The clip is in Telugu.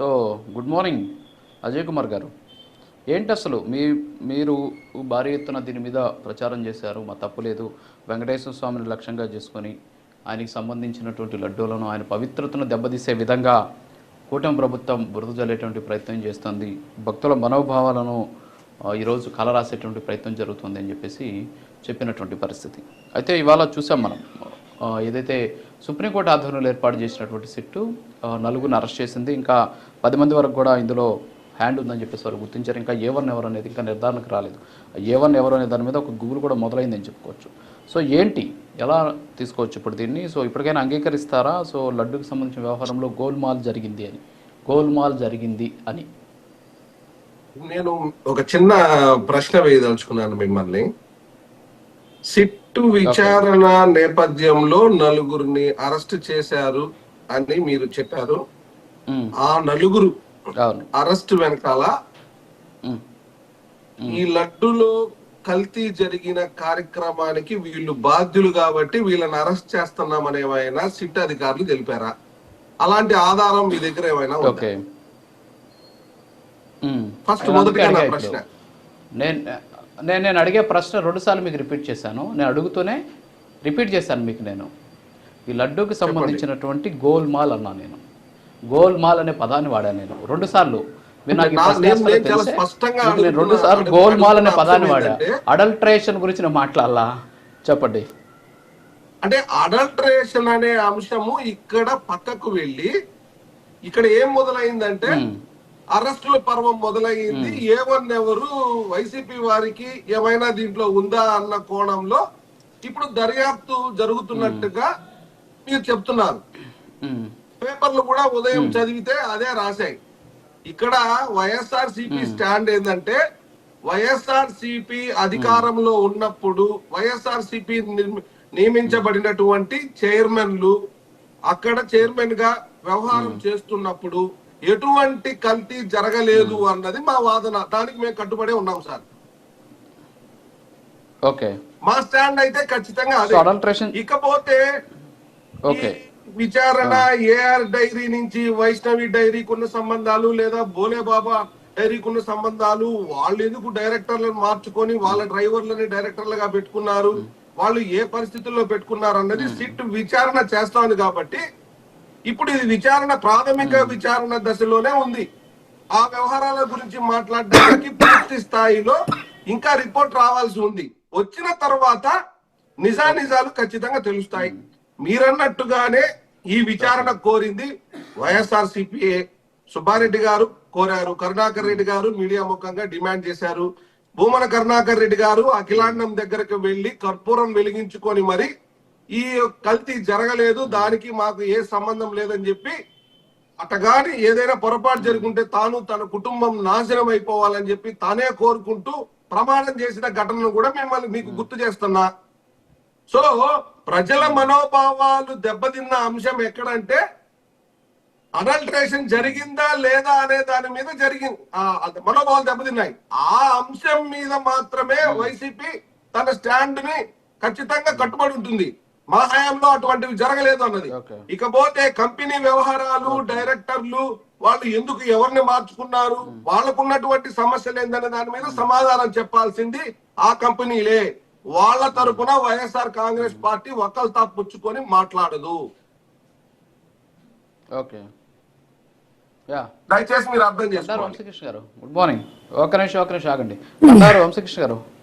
So good morning Ajay Kumar గారు. ఏంటి అసలు? మీ మీరు భారీ ఎత్తున దీని మీద ప్రచారం చేశారు మా తప్పు లేదు. వెంకటేశ్వర స్వామిని లక్ష్యంగా చేసుకొని ఆయనకి సంబంధించినటువంటి లడ్డూలను ఆయన పవిత్రతను దెబ్బతీసే విధంగా కూటమి ప్రభుత్వం బురద జల్లేటువంటి ప్రయత్నం చేస్తుంది. భక్తుల మనోభావాలను ఈరోజు కలరాసేటువంటి ప్రయత్నం జరుగుతుంది అని చెప్పేసి చెప్పినటువంటి పరిస్థితి. అయితే ఇవాళ చూసాం మనం ఏదైతే సుప్రీంకోర్టు ఆధ్వర్యంలో ఏర్పాటు చేసినటువంటి సిట్టు నలుగురిని అరెస్ట్ చేసింది. ఇంకా పది మంది వరకు కూడా ఇందులో హ్యాండ్ ఉందని చెప్పేసి వారు గుర్తించారు. ఇంకా ఏ వన్ ఎవరు అనేది ఇంకా నిర్ధారణకు రాలేదు. ఏ వన్ ఎవరు అనే దాని మీద ఒక గూగుల్ కూడా మొదలైందని చెప్పుకోవచ్చు. సో ఏంటి? ఎలా తీసుకోవచ్చు ఇప్పుడు దీన్ని? సో ఇప్పటికైనా అంగీకరిస్తారా? సో లడ్డుకి సంబంధించిన వ్యవహారంలో గోల్మాల్ జరిగింది అని. గోల్మాల్ జరిగింది అని. నేను ఒక చిన్న ప్రశ్న వేయదలుచుకున్నాను మిమ్మల్ని. సిట్టు విచారణ నేపథ్యంలో నలుగురిని అరెస్ట్ చేశారు అని మీరు చెప్పారు. ఆ నలుగురు అరెస్ట్ వెనకాల ఈ లడ్డులో కల్తీ జరిగిన కార్యక్రమానికి వీళ్ళు బాధ్యులు కాబట్టి వీళ్ళని అరెస్ట్ చేస్తున్నామని ఏమైనా సిట్ అధికారులు తెలిపారా? అలాంటి ఆధారం మీ దగ్గర ఏమైనా ఓకే. ఫస్ట్ మొదటిగా ప్రశ్న. నేను నేను నేను అడిగే ప్రశ్న రెండుసార్లు మీకు రిపీట్ చేశాను. నేను అడుగుతూనే రిపీట్ చేశాను మీకు నేను. ఈ లడ్డూకి సంబంధించినటువంటి గోల్మాల్ అన్నా నేను. గోల్మాల్ అనే పదాన్ని వాడాను నేను. రెండు సార్లు. నేను- రెండు సార్లు గోల్మాల్ అనే పదాన్ని వాడా? అడల్ట్రేషన్ గురించి నేను మాట్లాడాలా? చెప్పండి. అంటే అడల్ట్రేషన్ అనే అంశము ఇక్కడ పక్కకు వెళ్ళి ఇక్కడ ఏం మొదలైందంటే అరెస్టుల పర్వం మొదలైంది. ఏ వన్ ఎవరు వైసీపీ వారికి ఏమైనా దీంట్లో ఉందా అన్న కోణంలో ఇప్పుడు దర్యాప్తు జరుగుతున్నట్టుగా మీరు చెప్తున్నారు. పేపర్లు కూడా ఉదయం చదివితే అదే రాశాయి. ఇక్కడ వైఎస్ఆర్ సిపి స్టాండ్ ఏంటంటే వైఎస్ఆర్ సిపి అధికారంలో ఉన్నప్పుడు వైఎస్ఆర్ సిపి నియమించబడినటువంటి చైర్మన్లు అక్కడ చైర్మన్గా వ్యవహారం చేస్తున్నప్పుడు ఎటువంటి కల్తీ జరగలేదు అన్నది మా వాదన. దానికి మేము కట్టుబడి ఉన్నాం సార్. ఓకే. మా స్టాండ్ అయితే ఖచ్చితంగా ఇకపోతే ఓకే. విచారణ ఏఆర్ డైరీ నుంచి వైష్ణవి డైరీకి ఉన్న సంబంధాలు లేదా బోలే బాబా డైరీకి ఉన్న సంబంధాలు వాళ్ళు ఎందుకు డైరెక్టర్లను మార్చుకొని వాళ్ళ డ్రైవర్లని డైరెక్టర్లుగా పెట్టుకున్నారు? వాళ్ళు ఏ పరిస్థితుల్లో పెట్టుకున్నారు అన్నది సిట్ విచారణ చేస్తోంది కాబట్టి ఇప్పుడు ఇది విచారణ ప్రాథమిక విచారణ దశలోనే ఉంది. ఆ వ్యవహారాల గురించి మాట్లాడడానికి పూర్తి స్థాయిలో ఇంకా రిపోర్ట్ రావాల్సి ఉంది. వచ్చిన తర్వాత నిజానిజాలు ఖచ్చితంగా తెలుస్తాయి. మీరన్నట్టుగానే ఈ విచారణ కోరింది వైఎస్ఆర్ సిపిఏ సుబ్బారెడ్డి గారు కోరారు. కరుణాకర్ రెడ్డి గారు మీడియా ముఖంగా డిమాండ్ చేశారు. భూమన కరుణాకర్ రెడ్డి గారు అఖిలాండం దగ్గరకు వెళ్ళి కర్పూరం వెలిగించుకొని మరి ఈ కల్తీ జరగలేదు. దానికి మాకు ఏ సంబంధం లేదని చెప్పి అటగాని ఏదైనా పొరపాటు జరుగుంటే తాను తన కుటుంబం నాశనం అయిపోవాలని చెప్పి తానే కోరుకుంటూ ప్రమాణం చేసిన ఘటనను కూడా మిమ్మల్ని మీకు గుర్తు చేస్తున్నా. సో ప్రజల మనోభావాలు దెబ్బతిన్న అంశం ఎక్కడంటే అడల్ట్రేషన్ జరిగిందా లేదా అనే దాని మీద జరిగింది. మనోభావాలు దెబ్బతిన్నాయి. ఆ అంశం మీద మాత్రమే వైసీపీ తన స్టాండ్ని ఖచ్చితంగా కట్టుబడి ఉంటుంది. మా హయాంలో అటువంటివి జరగలేదు అన్నది. ఇకపోతే కంపెనీ వ్యవహారాలు డైరెక్టర్లు వాళ్ళు ఎందుకు ఎవరిని మార్చుకున్నారు? వాళ్ళకున్నటువంటి సమస్యలు ఏందనే దాని మీద సమాధానం చెప్పాల్సింది ఆ కంపెనీలే. వాళ్ళ తరపున వైఎస్ఆర్ కాంగ్రెస్ పార్టీ ఒకళ్ళ పుచ్చుకొని మాట్లాడదు. ఓకే. యా. దయచేసి మీరు అర్థం చేసుకోండి. వంశకృష్ణ గారు. Good morning. ఒక నిమిషం ఒక నిమిషం ఆగండి. వంశకృష్ణ గారు.